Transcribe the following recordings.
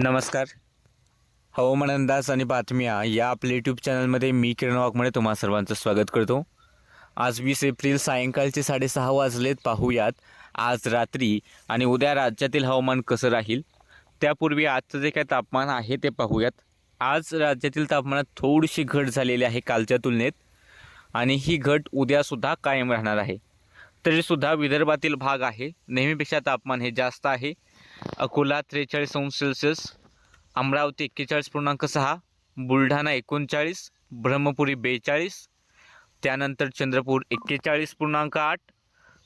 नमस्कार. हवामान अंदाज आणि बातम्या या आपल्या यूट्यूब चॅनलमध्ये मी किरण वाघमळे तुम्हा सर्वांचं स्वागत करतो. आज वीस एप्रिल सायंकाळचे साडेसहा वाजलेत. पाहूयात आज रात्री आणि उद्या राज्यातील हवामान कसं राहील? त्यापूर्वी आजचं जे काय तापमान आहे ते पाहूयात. आज राज्यातील तापमानात थोडीशी घट झालेली आहे कालच्या तुलनेत आणि ही घट उद्यासुद्धा कायम राहणार आहे. तरीसुद्धा विदर्भातील भाग आहे. नेहमीपेक्षा तापमान हे जास्त आहे. अकोला त्रेचाळीस अंश सेल्सिअस अमरावती एक्केचाळीस पूर्णांक सहा बुलढाणा एकोणचाळीस ब्रह्मपुरी बेचाळीस त्यानंतर चंद्रपूर एक्केचाळीस पूर्णांक आठ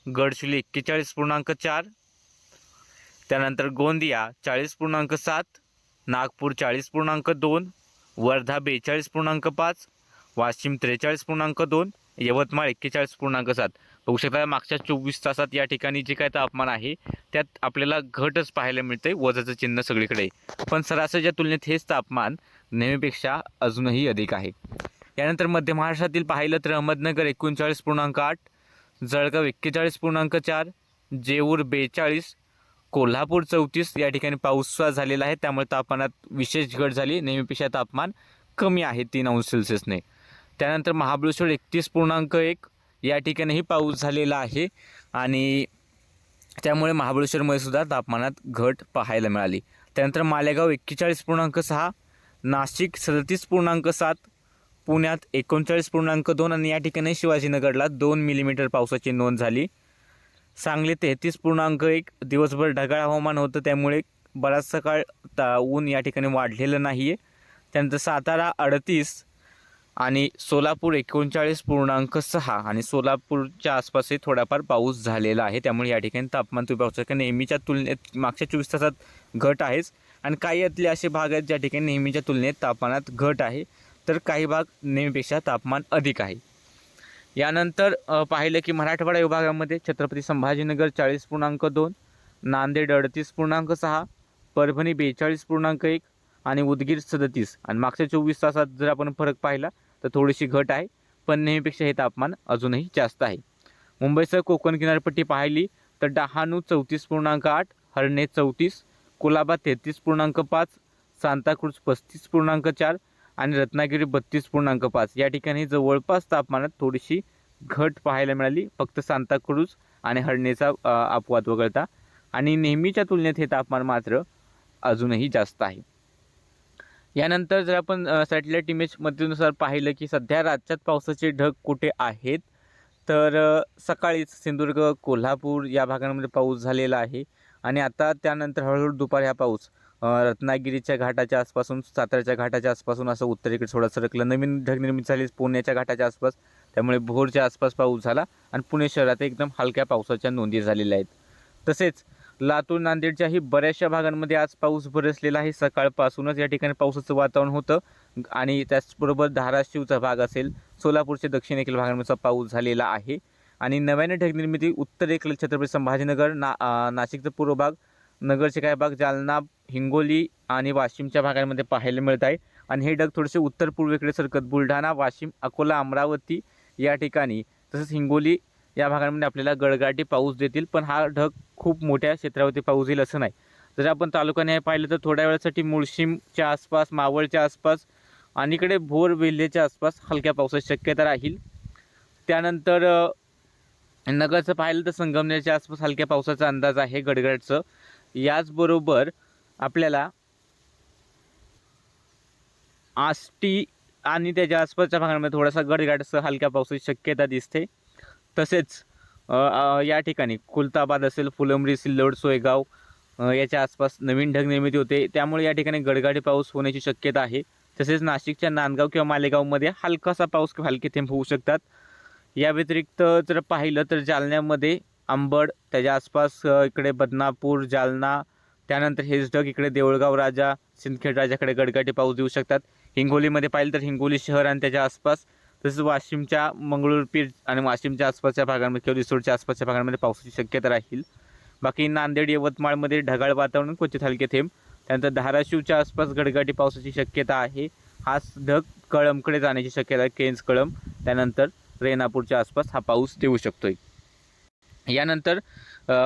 गडचिरोली एक्केचाळीस पूर्णांक चार त्यानंतर गोंदिया चाळीस पूर्णांक सात नागपूर चाळीस पूर्णांक दोन वर्धा बेचाळीस पूर्णांक पाच वाशिम त्रेचाळीस पूर्णांक दोन यवतमाळ एक्केचाळीस पूर्णांक सात. बघू शकता मागच्या चोवीस तासात या ठिकाणी जे काय तापमान आहे त्यात आपल्याला घटच पाहायला मिळते वजाचं चिन्ह सगळीकडे. पण सरासरीच्या तुलनेत हेच तापमान नेहमीपेक्षा अजूनही अधिक आहे. यानंतर मध्य महाराष्ट्रातील पाहिलं तर अहमदनगर एकोणचाळीस पूर्णांक आठ जळगाव एक्केचाळीस पूर्णांक चार जेऊर बेचाळीस कोल्हापूर चौतीस या ठिकाणी पाऊस झालेला आहे. त्यामुळे तापमानात विशेष घट झाली. नेहमीपेक्षा तापमान कमी आहे तीन अंश सेल्सिअसने. त्यानंतर महाबळेश्वर एकतीस पूर्णांक एक या ठिकाणीही पाऊस झालेला आहे आणि त्यामुळे महाबळेश्वरमध्ये सुद्धा तापमानात घट पाहायला मिळाली. त्यानंतर मालेगाव एक्केचाळीस पूर्णांक सहा नाशिक सदतीस पूर्णांक सात पुण्यात एकोणचाळीस पूर्णांक दोन आणि या ठिकाणी शिवाजीनगरला दोन मिलीमीटर पावसाची नोंद झाली. सांगली तेहतीस पूर्णांक एक दिवसभर ढगाळ हवामान होतं त्यामुळे बराच सकाळ ता ऊन या ठिकाणी वाढलेलं नाही आहे त्यानंतर सातारा अडतीस आणि सोलापूर एकोणचाळीस पूर्णांक सहा आणि सोलापूरच्या आसपासही थोडाफार पाऊस झालेला आहे. त्यामुळे या ठिकाणी तापमान तुम्ही पाहू शकता नेहमीच्या तुलनेत मागच्या चोवीस तासात घट आहेच. आणि काही यातले असे भाग आहेत ज्या ठिकाणी नेहमीच्या तुलनेत तापमानात घट आहे. तर काही भाग नेहमीपेक्षा तापमान अधिक आहे. यानंतर पाहिलं की मराठवाडा विभागामध्ये छत्रपती संभाजीनगर चाळीस पूर्णांक दोन नांदेड अडतीस पूर्णांक सहा परभणी बेचाळीस पूर्णांक एक आणि उदगीर सदतीस. आणि मागच्या चोवीस तासात जर आपण फरक पाहिला तर थोडीशी घट आहे पण नेहमीपेक्षा हे तापमान अजूनही जास्त आहे. मुंबईसह कोकण किनारपट्टी पाहिली तर डहाणू चौतीस पूर्णांक आठ हरणे चौतीस कोलाबा तेहतीस पूर्णांक पाच सांताक्रूज पस्तीस पूर्णांक चार आणि रत्नागिरी बत्तीस पूर्णांक पाच. या ठिकाणी जवळपास तापमानात थोडीशी घट पाहायला मिळाली. फक्त सांताक्रूज आणि हरणेचा अपवाद वगळता. आणि नेहमीच्या तुलनेत हे तापमान मात्र अजूनही जास्त आहे. यानंतर जर आपण सॅटेलाईट इमेजमध्येनुसार पाहिलं की सध्या राज्यात पावसाचे ढग कुठे आहेत तर सकाळीच सिंधुदुर्ग कोल्हापूर या भागांमध्ये पाऊस झालेला आहे आणि आता त्यानंतर हळूहळू दुपार हा पाऊस रत्नागिरीच्या घाटाच्या आसपासून साताऱ्याच्या घाटाच्या आसपासून असं उत्तरेकडे थोडं सरकलं नवीन ढग निर्मिती झाली पुण्याच्या घाटाच्या आसपास त्यामुळे भोरच्या आसपास पाऊस झाला आणि पुणे शहरात एकदम हलक्या पावसाच्या नोंदी झालेल्या आहेत. तसेच लातूर नांदेडच्याही बऱ्याचशा भागांमध्ये आज पाऊस बरसलेला आहे. सकाळपासूनच या ठिकाणी पावसाचं वातावरण होतं आणि त्याचबरोबर धाराशिवचा भाग असेल सोलापूरच्या दक्षिणेकडील भागांचा पाऊस झालेला आहे. आणि नव्याने ढगनिर्मिती उत्तरेकडील छत्रपती संभाजीनगर ना नाशिकचा पूर्व भाग नगरचे काही भाग जालना हिंगोली आणि वाशिमच्या भागांमध्ये पाहायला मिळत आहे. आणि हे ढग थोडेसे उत्तर पूर्वेकडे सरकत बुलढाणा वाशिम अकोला अमरावती या ठिकाणी तसंच हिंगोली या भागांमध्ये आपल्याला गडगाटी पाऊस देतील. पण हा ढग खूप मोठ्या क्षेत्रावरती पाऊस येईल असं नाही. जर आपण तालुक्याने पाहिलं तर थोड्या वेळासाठी मुळशीमच्या आसपास मावळच्या आसपास आणि इकडे भोर वेल्हेच्या आसपास हलक्या पावसाची शक्यता राहील. त्यानंतर नगरचं पाहिलं तर संगमनेरच्या आसपास हलक्या पावसाचा अंदाज आहे गडगडचं. याचबरोबर आपल्याला आष्टी आणि त्याच्या आसपासच्या भागांमध्ये थोडासा गडगडाटसह हलक्या पावसाची शक्यता दिसते. तसेच या ठिकाणी खुलताबाद असेल फुलंब्री सिल्लोड सोयगाव याच्या आसपास नवीन ढग निर्मिती होते. त्यामुळे या ठिकाणी गडगाडी पाऊस होण्याची शक्यता आहे. तसेच नाशिकच्या नांदगाव किंवा मालेगावमध्ये हलकासा पाऊस किंवा हलके थेंब होऊ शकतात. या व्यतिरिक्त जर पाहिलं तर जालन्यामध्ये आंबड त्याच्या आसपास इकडे बदनापूर जालना त्यानंतर हेच ढग इकडे देऊळगाव राजा सिंदखेड राजाकडे गडगाटी पाऊस देऊ शकतात. हिंगोलीमध्ये पाहिलं तर हिंगोली शहर आणि त्याच्या आसपास तसेच वाशिमच्या मंगळूरपीर आणि वाशिमच्या आसपासच्या भागांमध्ये किंवा रिसोडच्या आसपासच्या भागांमध्ये पावसाची शक्यता राहील. बाकी नांदेड यवतमाळमध्ये ढगाळ वातावरण क्वचित हलके थेंब. त्यानंतर धाराशिवच्या आसपास गडगाटी पावसाची शक्यता आहे. हाच ढग कळमकडे जाण्याची शक्यता आहे केन्स कळम त्यानंतर रेणापूरच्या आसपास हा पाऊस देऊ शकतोय. यानंतर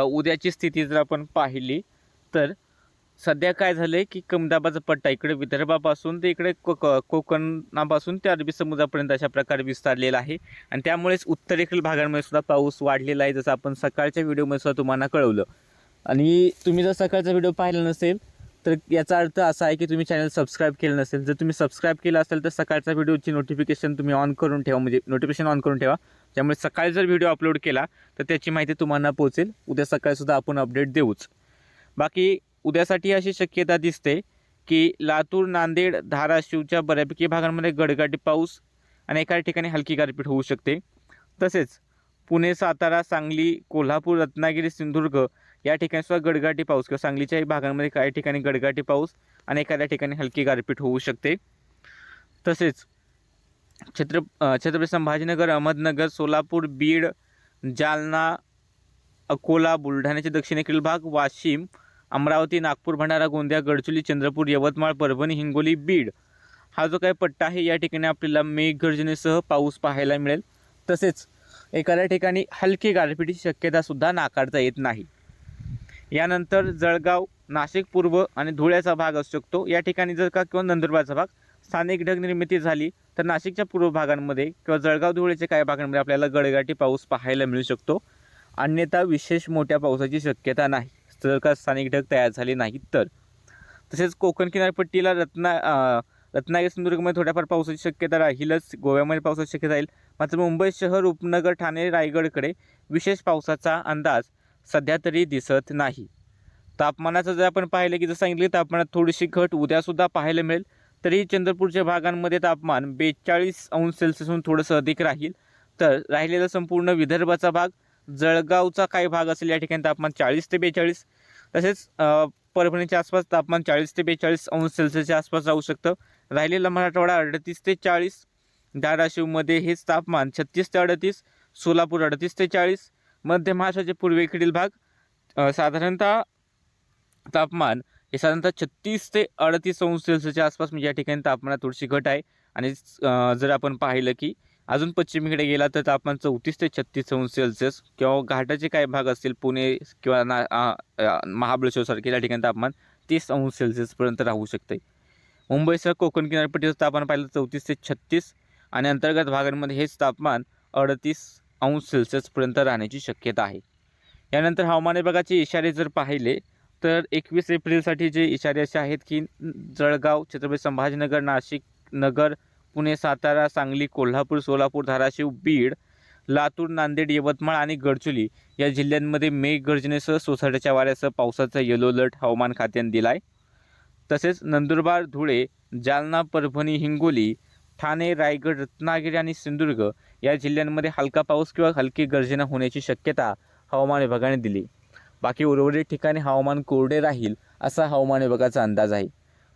उद्याची स्थिती जर आपण पाहिली तर सध्या काय झालंय की कमी दाबाचा पट्टा इकडे विदर्भापासून ते इकडे को को- कोकणापासून ते अरबी समुद्रापर्यंत अशा प्रकारे विस्तारलेला आहे. आणि त्यामुळेच उत्तरेकडील भागांमध्ये सुद्धा पाऊस वाढलेला आहे जसं आपण सकाळच्या व्हिडिओमध्ये सुद्धा तुम्हाला कळवलं. आणि तुम्ही जर सकाळचा व्हिडिओ पाहिला नसेल तर याचा अर्थ असा आहे की तुम्ही चॅनल सबस्क्राईब केलं नसेल. जर तुम्ही सबस्क्राईब केलं असेल तर सकाळच्या व्हिडिओची नोटिफिकेशन तुम्ही ऑन करून ठेवा म्हणजे नोटिफिकेशन ऑन करून ठेवा. त्यामुळे सकाळी जर व्हिडिओ अपलोड केला तर त्याची माहिती तुम्हाला पोहोचेल. उद्या सकाळीसुद्धा आपण अपडेट देऊच. बाकी उद्यासाठी अशी शक्यता दिसते की लातूर नांदेड धाराशिवच्या बऱ्यापैकी भागांमध्ये गडगाटी पाऊस आणि एका ठिकाणी हलकी गारपीट होऊ शकते. तसेच पुणे सातारा सांगली कोल्हापूर रत्नागिरी सिंधुदुर्ग या ठिकाणी सुद्धा गडगाटी पाऊस किंवा सांगलीच्याही भागांमध्ये काही ठिकाणी गडगाटी पाऊस आणि एखाद्या ठिकाणी हलकी गारपीट होऊ शकते. तसेच छत्र छत्रपती संभाजीनगर अहमदनगर सोलापूर बीड जालना अकोला बुलढाण्याचे दक्षिणेकडील भाग वाशिम अमरावती नागपूर भंडारा गोंदिया गडचिरोली चंद्रपूर यवतमाळ परभणी हिंगोली बीड हा जो काही पट्टा आहे या ठिकाणी आपल्याला मेघगर्जनेसह पाऊस पाहायला मिळेल. तसेच एखाद्या ठिकाणी हलकी गारपिटीची शक्यतासुद्धा नाकारता येत नाही. यानंतर जळगाव नाशिक पूर्व आणि धुळ्याचा भाग असू शकतो. या ठिकाणी जर का किंवा नंदुरबारचा भाग स्थानिक ढग निर्मिती झाली तर नाशिकच्या पूर्व भागांमध्ये किंवा जळगाव धुळेच्या काही भागांमध्ये आपल्याला गडगाटी पाऊस पाहायला मिळू शकतो. अन्यथा विशेष मोठ्या पावसाची शक्यता नाही. जर का स्थानिक ढग तयार झाले नाहीत तर. तसेच कोकण किनारपट्टीला रत्ना रत्नागिरी सिंधुदुर्गमध्ये थोड्याफार पावसाची शक्यता राहीलच. गोव्यामध्ये पावसाची शक्यता राहील. मात्र मुंबई शहर उपनगर ठाणे रायगडकडे विशेष पावसाचा अंदाज सध्या तरी दिसत नाही. तापमानाचं जर आपण पाहिलं की जर सांगितलं तापमानात थोडीशी घट उद्यासुद्धा पाहायला मिळेल तरी चंद्रपूरच्या भागांमध्ये तापमान बेचाळीस अंश सेल्सिअसहून थोडंसं अधिक राहील. तर राहिलेला संपूर्ण विदर्भाचा भाग जळगावचा काही भाग असेल या ठिकाणी तापमान चाळीस ते बेचाळीस. तसेच परभणीच्या आसपास तापमान चाळीस ते बेचाळीस अंश सेल्सिअसच्या आसपास जाऊ शकतं. राहिलेला मराठवाडा अडतीस ते चाळीस. धाराशिवमध्ये हेच तापमान छत्तीस ते अडतीस. सोलापूर अडतीस ते चाळीस. मध्य महाराष्ट्राचे पूर्वेकडील भाग साधारणतः तापमान हे साधारणतः छत्तीस ते अडतीस अंश सेल्सिअसच्या आसपास म्हणजे या ठिकाणी तापमानात थोडीशी घट आहे. आणि जर आपण पाहिलं की अजून पश्चिमेकडे गेला तर तापमान चौतीस ते छत्तीस अंश सेल्सिअस किंवा घाटाचे काही भाग असतील पुणे किंवा ना महाबळेश्वरसारखे या ठिकाणी तापमान तीस अंश सेल्सिअसपर्यंत राहू शकते. मुंबईसह कोकण किनारपट्टीचं तापमान पाहिलं चौतीस ते छत्तीस आणि अंतर्गत भागांमध्ये हेच तापमान अडतीस अंश सेल्सिअसपर्यंत राहण्याची शक्यता आहे. यानंतर हवामान विभागाचे इशारे जर पाहिले तर एकवीस एप्रिलसाठी जे इशारे असे आहेत की जळगाव छत्रपती संभाजीनगर नाशिक नगर पुणे सातारा सांगली कोल्हापूर सोलापूर धाराशिव बीड लातूर नांदेड यवतमाळ आणि गडचुली या जिल्ह्यांमध्ये मेघगर्जनेसह सोसाट्याच्या वाऱ्यासह पावसाचा येलो अलर्ट हवामान खात्याने दिला आहे तसेच नंदुरबार धुळे जालना परभणी हिंगोली ठाणे रायगड रत्नागिरी आणि सिंधुदुर्ग या जिल्ह्यांमध्ये हलका पाऊस किंवा हलकी गर्जना होण्याची शक्यता हवामान विभागाने दिली. बाकी उर्वरित ठिकाणी हवामान कोरडे राहील असा हवामान विभागाचा अंदाज आहे.